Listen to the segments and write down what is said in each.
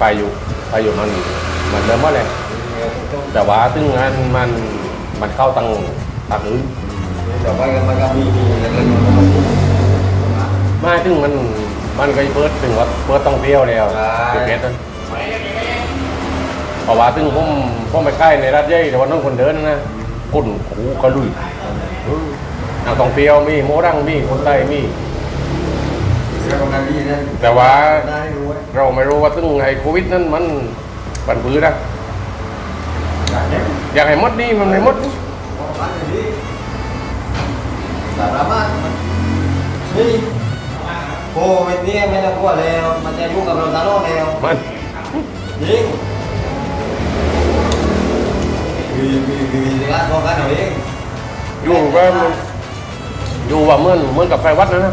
ไปอยู่ไปอยู่มันมันเดิมว่าแหละแต่ว่าตึงงานมันมันเข้าตังตังอื่นแต่ว่ามันก็มีมีแล้วมันมันมันไม่ตึงมันมันก็เปิดถึงว่าเปิดต้องเที่ยวแล้วเก็บเพชรนั้นเพราะว่าตึงผมผมไปใกล้ในรัฐใหญ่แต่ว่าน้องคนเดินนะกุ่นหูกระลุยนักท่องเที่ยวมีโมรังมีคนใต้มี แต่ว่าได้รู้ไว้เราไม่รู้ว่าตึงไอ้โควิดนั้นมันปันปื้อนะอย่างนี้อยากให้หมดนี่มันไม่หมดสารพัดนี่โควิดนี่ไม่ต้องกลัวแล้วมันจะยุ่งกับเราตลอดแล้วมันยิงวีวีวีร้านของกันเอาเองอยู่ว่ามันอยู่ว่าเหมือนเหมือนกับไฟวัดนะนะ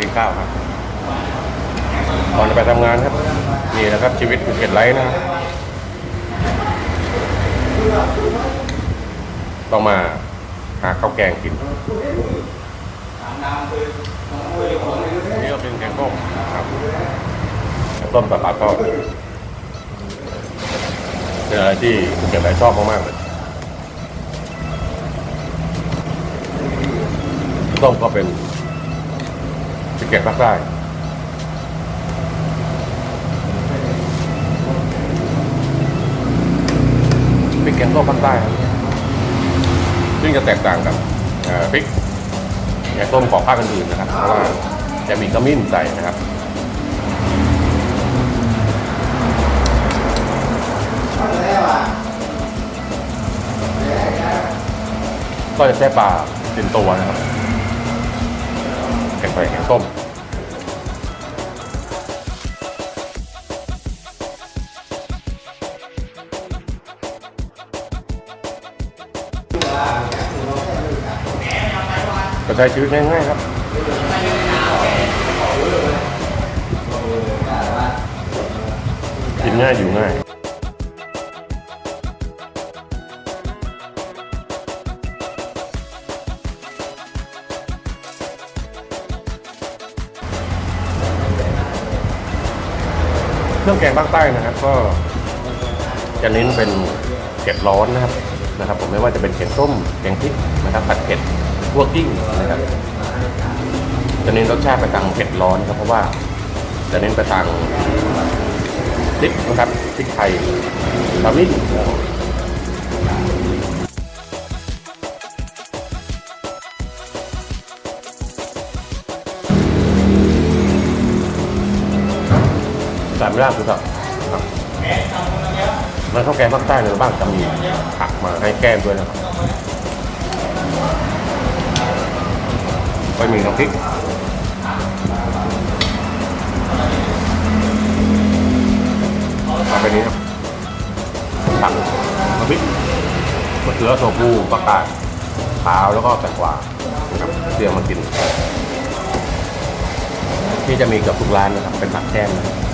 กินข้าวครับก่อนจะไปทำงานครับ นี่แหละครับชีวิตภูเก็ตไลท์นะต้องมาหาข้าวแกงกินนี่ก็เป็นแกงส้มครับแกงส้มปลาปลาทอดเป็นอะไรที่ภูเก็ตไลท์ชอบมากๆเลยส้มก็เป็น ภูเก็ตภาคใต้พริกแกงส้มภาคใต้ครับซึ่งจะแตกต่างกับพริกแกงส้มของภาคอื่นๆนะครับ เพราะว่าจะมีขมิ้นใส่นะครับก็จะใช้ปลาเป็นตัวนะครับแกงไฟแกงส้ม ช้ชีวิตง่ายๆครับกินง่ายอยู่ง่ายเครื่องแกงภาคใต้นะครับ ก็จะเน้นเป็นเผ็ดร้อนนะครับนะครับ ผมไม่ว่าจะเป็นแกงส้มแกงพริกนะครับผัดเผ็ด พวกกิ้งนะครับจะเน้นรสชาติไปทางเผ็ดร้อนครับเพราะว่าจะเน้นไปทางพริกนะครับพริกไทยขมิ้นแต่ไม่ได้คือครับครับมันข้าวแกงภาคใต้เลยบ้างจะมีผักมาให้แก้มด้วยนะครับ ก็มีน้ำพริกต่อไปนี้ครับผักมะพริกมะเขือโซบูประกาศขาวแล้วก็แตงกวานะครับเตรียมมากิน ที่จะมีเกับทุกร้านนะครับเป็นผักแก้มนะครับ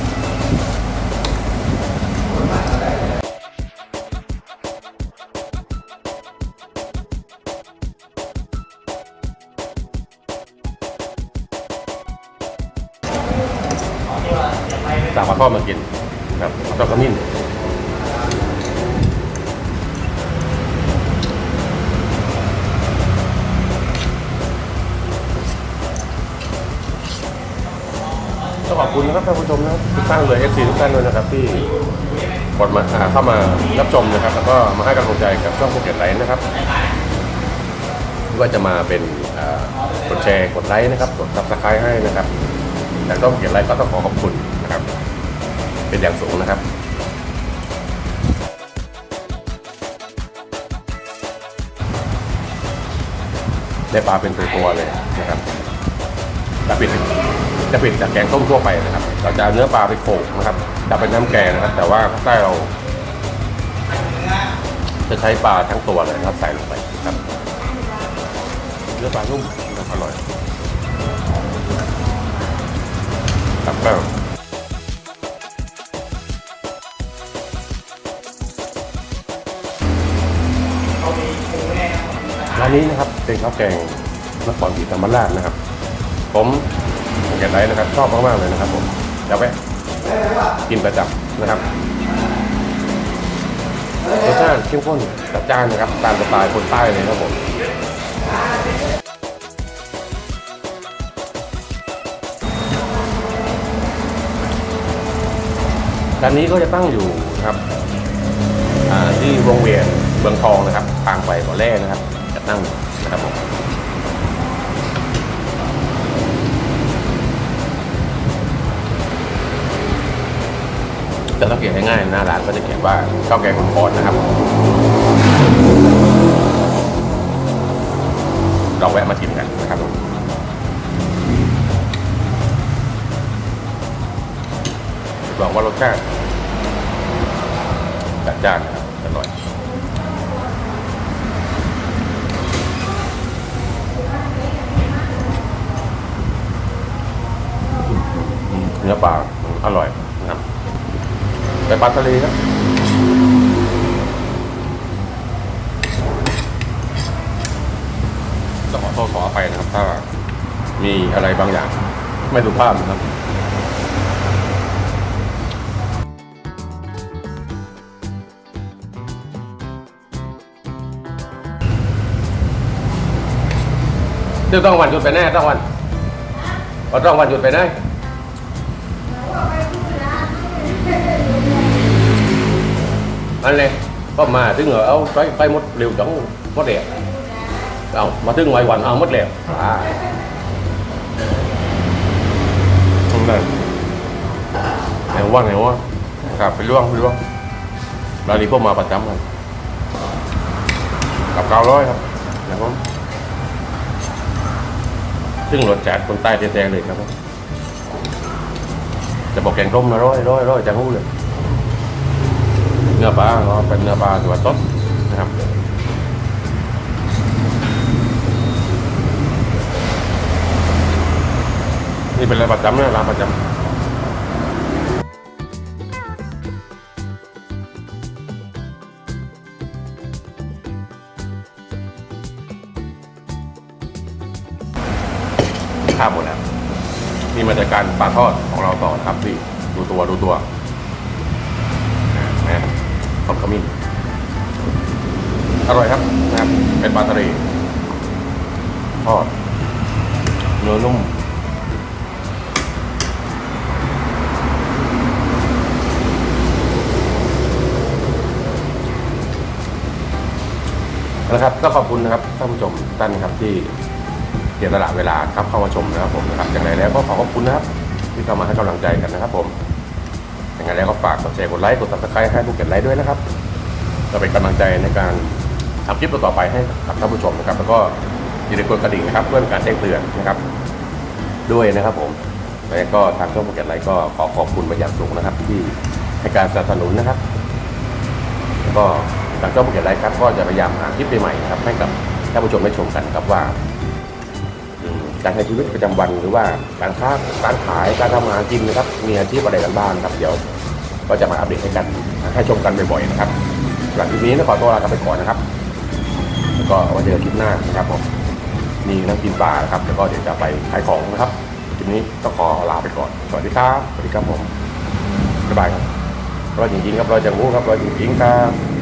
สั่งปลาทอดมากินครับปลาทอดขมิ้นต้องขอบคุณนะครับท่านผู้ชมนะครับทุกท่านเลย FC ทุกท่านด้วยนะครับที่กดมาเข้ามารับชมนะครับ แล้วก็มาให้กำลังใจกับช่องภูเก็ตไลน์นะครับว่าจะมาเป็นกดแชร์กดไลค์นะครับกดซับสไครต์ให้นะครับแต่ช่องภูเก็ตไลน์ก็ต้องขอขอบคุณนะครับ เป็นอย่างสูงนะครับได้ปลาเป็นตัวๆเลยนะครับจะปิดจะปิดจากแกงต้มทั่วไปนะครับ เราจะเอาเนื้อปลาไปโขลกนะครับจะเป็นน้ำแกงนะครับ แต่ว่าภาคใต้เรา จะใช้ปลาทั้งตัวเลยนะครับใส่ลงไปนะครับเนื้อปลานุ่มอร่อยครับก็ร้านนี้นะครับเป็นข้าวแกงนครศรีธรรมราชนะครับ ผมแกงไรนะครับชอบมากๆเลยนะครับ ผมจะแวะกินประจำนะครับรสชาติเข้มข้นจัดจ้านนะครับตามสไตล์คนใต้เลยครับผมร้านนี้ก็จะตั้งอยู่นะครับที่วงเวียนเมืองทองนะครับทางไปบ่อแร่นะครับ จะตั้งนะครับผมจะสังเกตง่ายๆหน้าร้านก็จะเขียนว่าข้าวแกงคนคอนนะครับ เราแวะมาชิมกันนะครับผมบอกว่ารสชาติจัดจ้านนะครับอร่อยเนื้อปลาอร่อยนะครับเป็นปลาทะเลครับต้องขอโทษขออภัยนะครับ ถ้ามีอะไรบางอย่าง ไม่สุภาพนะครับเดี๋ยวต้องวันหยุดไปแน่ต้องวันเอาต้องวันหยุดไปแน่ อันเลยก็มาถึงเหรอเอาไปไปหมดเร็วจังหมดเดียวเอามาถึงไว้วันเอาหมดแล้วอ่านั่นไหนว่าไหนว่าครับไปล่วงไปล่วงร้านนี้พวกมาประจำกันกับเก้าร้อยครับนะครับซึ่งรสจัดคนใต้แท้ๆเลยครับ จะบอกแกงต้มนะร้อยร้อยร้อยจะรู้เลย เนื้อปลาก็เป็นเนื้อปลาตัวสดนะครับนี่เป็นร้านประจำนะร้านประจำข้าวหมดแล้วนี่มาจากการปลาทอดของเราต่อนะครับพี่ดูตัวดูตัว ทอดขมิ้นอร่อยครับนะครับ เป็นปลาทะเลทอดเนื้อนุ่มนะครับก็ขอบคุณนะครับท่านผู้ชมท่านนะครับที่เสียสละเวลาครับเข้ามาชมนะครับผมนะครับอย่างไรแล้วก็ขอขอบคุณนะครับที่เข้ามาให้กำลังใจกันนะครับผม ย่างไรแล้วก็ฝากกดแชร์กดไลค์กดซับสไครต์ให้ผู้เก็บไลค์ด้วยนะครับจะเป็นกำลังใจในการทำคลิปต่อไปให้กับท่านผู้ชมนะครับ แล้วก็อย่าลืมกดกระดิ่งนะครับ เพื่อเป็นการแจ้งเตือนนะครับด้วยนะครับผมแล้วก็ทางช่องผู้เก็บไลค์ก็ขอขอบคุณมาอย่างสูงนะครับ ที่ให้การสนับสนุนนะครับแล้วก็ทางช่องภูเก็ตไลฟ์ครับก็จะพยายามหาคลิปใหม่ๆนะครับให้กับท่านผู้ชมได้ชมกันครับว่าการใช้ชีวิตประจำวันหรือว่าการค้าการขายการทำมาหากินนะครับ มีอาชีพอะไรกันบ้างครับเดี๋ยว ก็จะมาอัปเดตให้กันให้ชมกันบ่อยๆนะครับหลังคลิปนี้ต้องขอตัวลากันไปก่อนนะครับ แล้วก็วันเจอกันคลิปหน้านะครับผมมีน้ำกินปลานะครับแล้วก็เดี๋ยวจะไปขายของนะครับคลิปนี้ต้องขอลาไปก่อน สวัสดีครับสวัสดีครับผมบ๊ายบายครับรอยจริงๆครับรอยจังหูครับรอยจริงๆครับ